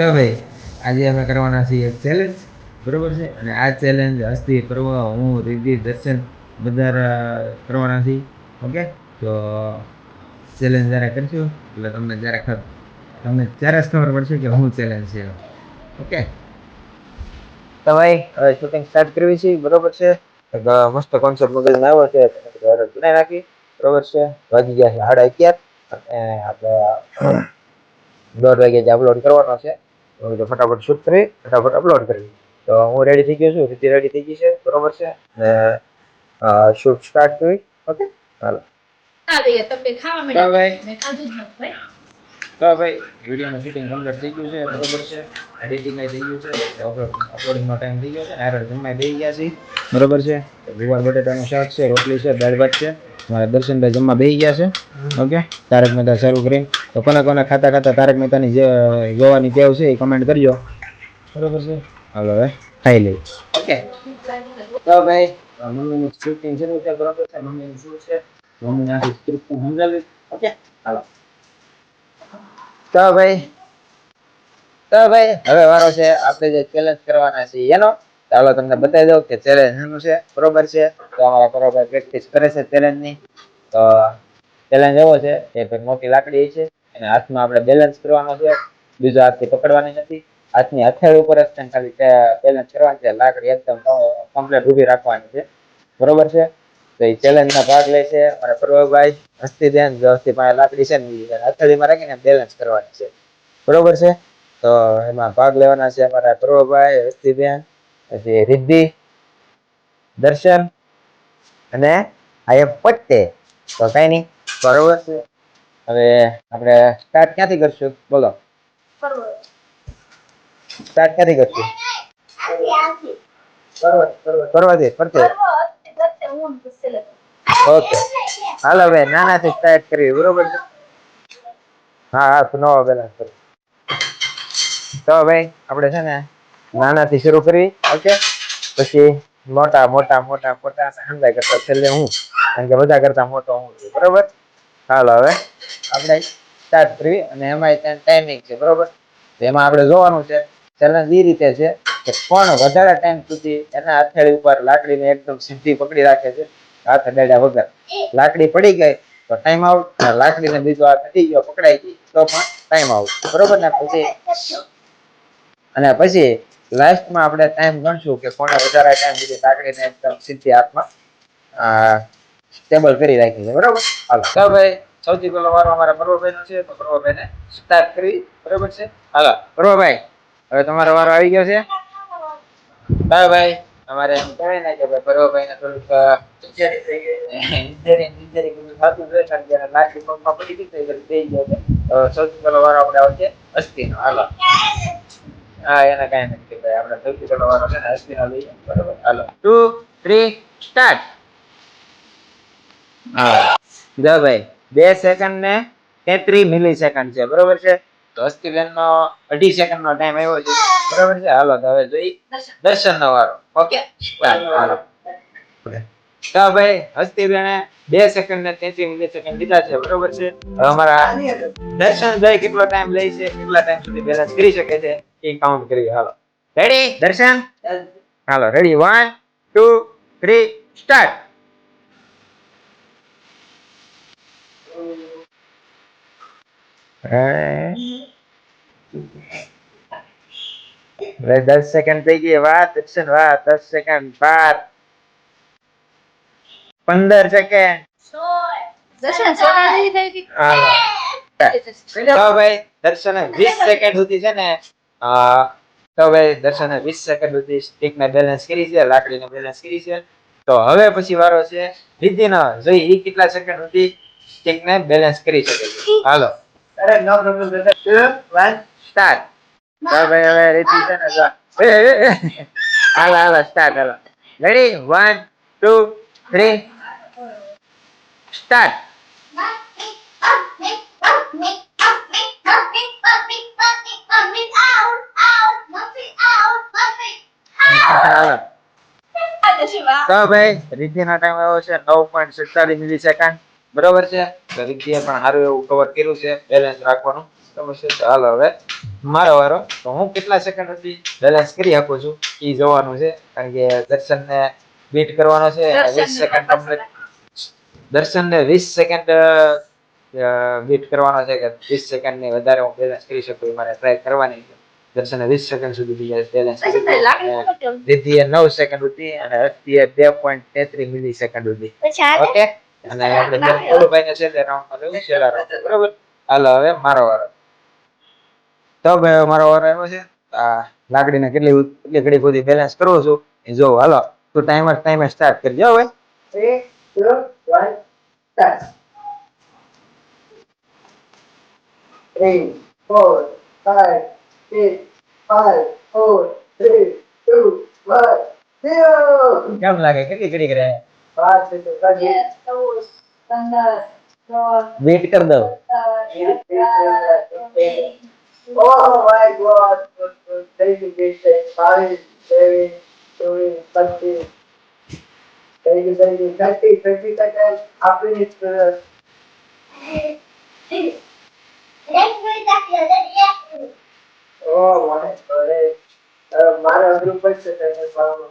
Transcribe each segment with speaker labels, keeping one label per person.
Speaker 1: તો ભાઈ, આજે અમે કરવાના છીએ એક ચેલેન્જ બરોબર છે? અને આ ચેલેન્જ હસ્તી પર્વ હું રિદ્ધિ દર્શન બધા કરવાના છીએ, ઓકે? તો ચેલેન્જ જ્યારે કરશું, એટલે તમને જ્યારે ખબર, તમને ત્યારે જ ખબર પડશે કે હું ચેલેન્જ છે. ઓકે? તો ભાઈ, હવે શૂટિંગ સ્ટાર્ટ કરવી છે, બરોબર છે? મસ્ત કોન્સેપ્ટ મગજમાં આવ્યો છે બનાવી નાખી, બરોબર છે? વાગી ગયા છે સાડા અગિયાર આપણે દોઢ વાગે જે અપલોડ કરવાનો છે. તો તો ફટાફટ શૂટ કરી ફટાફટ અપલોડ કરવી તો હું રેડી થઈ ગયો છું રીતિ રેડી થઈ ગઈ છે બરોબર છે? ને શૂટ સ્ટાર્ટ કરી ઓકે હાલો. તો ભાઈ. વિડીયોનું શૂટિંગ કમ્પ્લીટ થઈ ગયું છે બરોબર છે? એડિટિંગ થઈ ગયું છે અપલોડિંગનો ટાઈમ થઈ ગયો છે આયર જમવા બેસી ગયા છે બરોબર છે? ગુવાર બટેટાનું શાક છે રોટલી છે દાળ ભાત છે મારા દર્શનભાઈ જમવા બેસી ગયા છે ઓકે તારક મહેતા શરૂ કરીને તો કોને કોને ખાતા ખાતા તારક મહેતાની જે જોવાની ટેવ છે એ કમેન્ટ કરજો. બરોબર છે. હાલો હવે ખાઈ લઈ ઓકે. તો ભાઈ મમ્મીનું શૂટિંગ શરૂ છે બરોબર છે મમ્મીનું શું છે? મમ્મીને આખી સ્ક્રિપ્ટ સમજાવી ઓકે? હાલો. તો ભાઈ તો ભાઈ હવે વારો છે. આપણે જે ચેલેન્જ કરવાના છે એનો ચાલો તમને બતાવી દઉં કે ચેલેન્જ એનું છે. બરોબર છે? તો અમારા બરોબર પ્રેક્ટિસ કરે છે ચેલેન્જની. તો ચેલેન્જ એવો છે કે ભાઈ મોટી લાકડી છે. અને હાથમાં આપણે બેલેન્સ કરવાનો છે. બીજો હાથથી પકડવાની નથી. હાથની હથેળી ઉપર જ ખાલી બેલેન્સ કરવાની છે. લાકડી એકદમ કમ્પ્લીટ ઊભી રાખવાની છે. બરોબર છે? તો એ ચેલેન્જમાં ભાગ લે છે. અને પ્રભાવભાઈ હસ્તી બેન જે પાસે લાકડી છે ને હથેળીમાં રાખીને બેલેન્સ કરવાની છે. બરોબર છે? તો એમાં ભાગ લેવાના છે અમારા પ્રભુભાઈ હસ્તીબેન, પછી રિદ્ધિ, દર્શન અને આ એક પટ્ટે. તો કઈ નહીં. બરોબર છે? હવે આપણે સ્ટાર્ટ ક્યાંથી કરશું? બોલો. સ્ટાર્ટ ક્યાંથી કરશું? પર્વતથી ફરતે ઓકે. હાલો, હવે નાનાથી સ્ટાર્ટ કરવી બરોબર છે? હા હા નવો બેલેન્સ તો ભાઈ, આપણે છે ને નાનાથી શરૂ કરવી ઓકે? પછી મોટા મોટા મોટા મોટા સમજાય કરતા છેલ્લે હું, કારણ કે બધા કરતા મોટો હું બરોબર? હાલો, હવે. આપણે સ્ટાર્ટ કરવી અને એમાં ટાઈમિંગ છે, બરોબર? તો એમાં આપણે જોવાનું છે ચેલેન્જ એ રીતે છે કે કોણ વધારે ટાઈમ સુધી એના હથેળી ઉપર લાકડીને એકદમ સીધી પકડી રાખે છે, હાથ અડાડ્યા વગર. લાકડી પડી ગઈ તો ટાઈમ આઉટ લાકડીને બીજો હાથ અડી ગયો, પકડાઈ ગઈ, તો પણ ટાઈમ આઉટ બરોબર ને? પછી અને પછી લાસ્ટમાં આપણે ટાઈમ ગણશું કે કોને વધારે ટાઈમ સુધી લાકડીને એકદમ સીધી હાથમાં સ્ટેબલ કરી રાખી છે, બરોબર? હાલો. તો ભાઈ સૌથી પહેલો વારો અમારા પર્વભાઈ નો છે તો પર્વભાઈ ને સ્ટાર્ટ કરી બરોબર છે? હાલો. પ્રભાભાઈ હવે તમારો વારો આવી ગયો છે? બાય ભાઈ. અમારે એમ કહેવાય ને કે ભાઈ પ્રભાભાઈ ને થોડુંક ઇન્જરી થઈ ઇન્જરી થતું છે કારણ કે એના પગમાં પડી ગઈ તો એ થઈ ગયો છે. તો સૌથી પહેલો વારો આપણે આવશે અસ્થિનો હાલો. હા એને કાંઈ નથી ભાઈ આપણે સૌથી પહેલો વારો છે ને અસ્થિનો લઈએ. બરોબર. હાલો. ટુ થ્રી સ્ટાર્ટ હા. જા ભાઈ. બે સેકન્ડ ને તેત્રીસ મિલી સેકન્ડ છે. બરોબર છે? તો બેન નો અઢી સેકન્ડ નો ટાઈમ આવ્યો છે. બરોબર છે? હાલો તો હવે જોઈ દર્શન નો વારો. ઓકે? હાલો. તો ભાઈ હસ્તીબેને બે સેકન્ડ ને તેત્રીસ મિલી સેકન્ડ લીધા છે. બરોબર છે? હવે અમારા દર્શનભાઈ કેટલો ટાઈમ લે છે? કેટલા ટાઈમ સુધી બેલેન્સ કરી શકે છે? એ કાઉન્ટ કરીએ. હાલો. રેડી દર્શન? હાલો ready one two three start હવે દસ સેકન્ડ થઈ ગઈ વાત એક્શન વાત દસ સેકન્ડ બાર પંદર સેકન્ડ તો ભાઈ દર્શને વીસ સેકન્ડ સુધી છે ને અ, તો ભાઈ દર્શને વીસ સેકન્ડ સુધી સ્ટિક ને બેલેન્સ કરી છે લાકડીને બેલેન્સ કરી છે. તો હવે પછી વારો છે રિદ્ધિનો જોઈ એ કેટલા સેકન્ડ સુધી સ્ટિક ને બેલેન્સ કરી શકે છે? હાલો. અરે નો પ્રોબ્લેમ બ્રધર 2 1 સ્ટાર્ટ તો ભાઈ હવે રીતિ છે ને જો એ, એ, એ. હાલો હાલો સ્ટાર્ટ હાલો રેડી 1 2 3 સ્ટાર્ટ હાલો તો ભાઈ રિદ્ધિનો ટાઈમ આવ્યો છે નવ પોઈન્ટ સત્તાવીસ મિલી સેકન્ડ બરોબર છે? તો પણ સારું એવું કવર કર્યું છે બેલેન્સ રાખવાનું. બરોબર છે? તો હાલો હવે મારો વારો. તો હું કેટલા સેકન્ડ સુધી બેલેન્સ કરી શકું છું? એ જોવાનું છે કારણ કે દર્શનને બીટ કરવાનો છે વીસ સેકન્ડ કમ્પ્લીટ દર્શનને વીસ સેકન્ડ બીટ કરવાનો છે કે વીસ સેકન્ડની વધારે હું બેલેન્સ કરી શકું એ મારે ટ્રાય કરવાની છે. દર્શને વીસ સેકન્ડ સુધી બેલેન્સ
Speaker 2: મૂકો કે
Speaker 1: દીદીએ નવ સેકન્ડ સુધી અને હસ્તીએ બે પોઈન્ટ તેત્રીસ મિલી સેકન્ડ સુધી ઓકે અને આપણે છેલ્લે રાઉન્ડમાં લેવું છેલ્લા રાઉન્ડ બરોબર? હાલો હવે મારો વારો. તો ભાઈ મારો વારો આવ્યો છે. આ લાકડીને કેટલી કેટલી ઘડી સુધી બેલેન્સ કરું છું એ જો હાલો તું ટાઈમર ટાઈમે સ્ટાર્ટ કરજો હવે. કેમ લાગે? કેટલી ઘડી કરે વેઇટ કરી
Speaker 3: Oh my God! Thank you, thank you. Uh, oh. Uh, મારા group જ છે તેને પાડવાનું.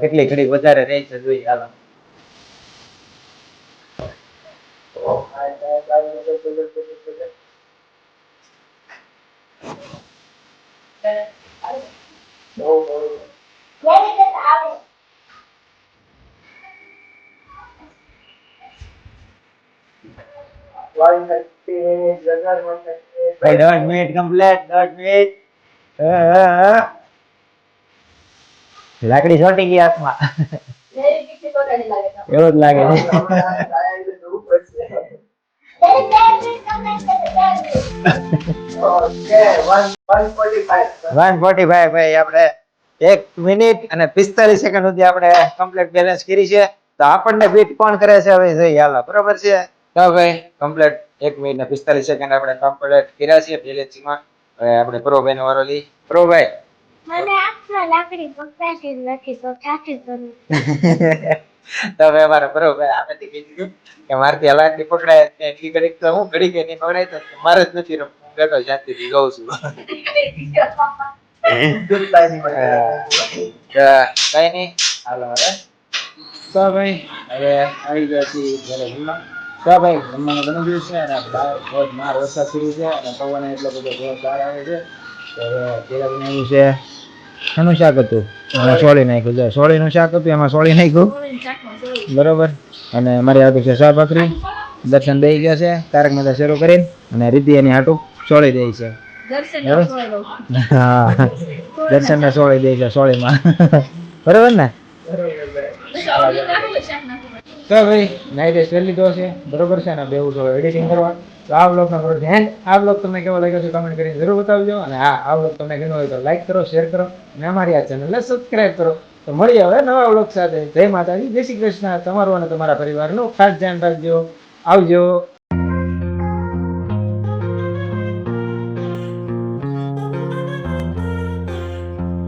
Speaker 1: કેટલી ઘડી વધારે રહી છે
Speaker 3: Oh, go, let's go. Oh, oh. One thirty minutes, another one thirty minutes.
Speaker 1: ભાઈ દોઢ મિનિટ કમ્પ્લીટ મિનિટ. લાકડી છોટી ગઈ હાથમાં. એવું જ લાગે છે ભાઈ. આપણે એક મિનિટ અને પિસ્તાલીસ સેકન્ડ સુધી આપણે કમ્પ્લીટ બેલેન્સ કરી છે. તો આપણને બીટ કોણ કરે છે હવે? જોઈએ હાલો બરોબર છે? તો ભાઈ કમ્પ્લીટ એક મિનિટ ને પિસ્તાલીસ સેકન્ડ આપણે કમ્પ્લીટ કર્યા છે બેલેન્સિંગમાં હવે આપણે પ્રોભાઈ નો વારો લઈ પ્રોભાઈ
Speaker 4: મને આંખમાં લાકડી પકડાતી જ નથી તો થાકી કરું
Speaker 1: તો હવે બરોબર આપણે કીધું કે મારથી આ લાકડી પકડાય. એટલી ઘડીક તો હું ઘડી કે નહીં પકડાય તો મારે જ નથી રમવું. બેઠો શાંતિથી જોઉં છું. કઈ નહીં. હાલો હવે. તો ભાઈ? હવે આવી ગયા છીએ ઘરે જમવા. તો ભાઈ જમવાનું બની ગયું છે? અને બહુ જ માર વરસાદ શરૂ છે અને પવન એટલો બધો જોરદાર આવે છે. બનાવ્યું છે એનું શાક હતું? એમાં સોળી. નાખ્યું છે. સોળીનું શાક હતું એમાં સોળી નાખ્યું. બરોબર. અને મારી હાટું છે શાહ ભાખરી. દર્શન દઈ ગયા છે. તારક મહેતા શરૂ કરીને અને રીતિ એની હાટું સોળી દે છે? હા. દર્શન ને સોળી દે છે સોળીમાં. બરોબર ને? તો ભાઈ નાઈટ રેસ્ટ કરી લીધો છે. બરોબર છે ને? બેવું છો એડિટિંગ કરવા. તો આ બ્લોગનો થોડો ધ્યાન, આ બ્લોગ તમને કેવો લાગ્યો છે કમેન્ટ કરીને જરૂર બતાવજો. અને હા, આ બ્લોગ તમને ગમ્યો હોય તો લાઈક કરો શેર કરો. અને અમારી આ ચેનલને સબસ્ક્રાઈબ કરો. તો મળીએ હવે નવા બ્લોગ સાથે. જય માતાજી, જય શ્રી કૃષ્ણ. તમારું અને તમારા પરિવારનું ખાસ ધ્યાન રાખજો. આવજો.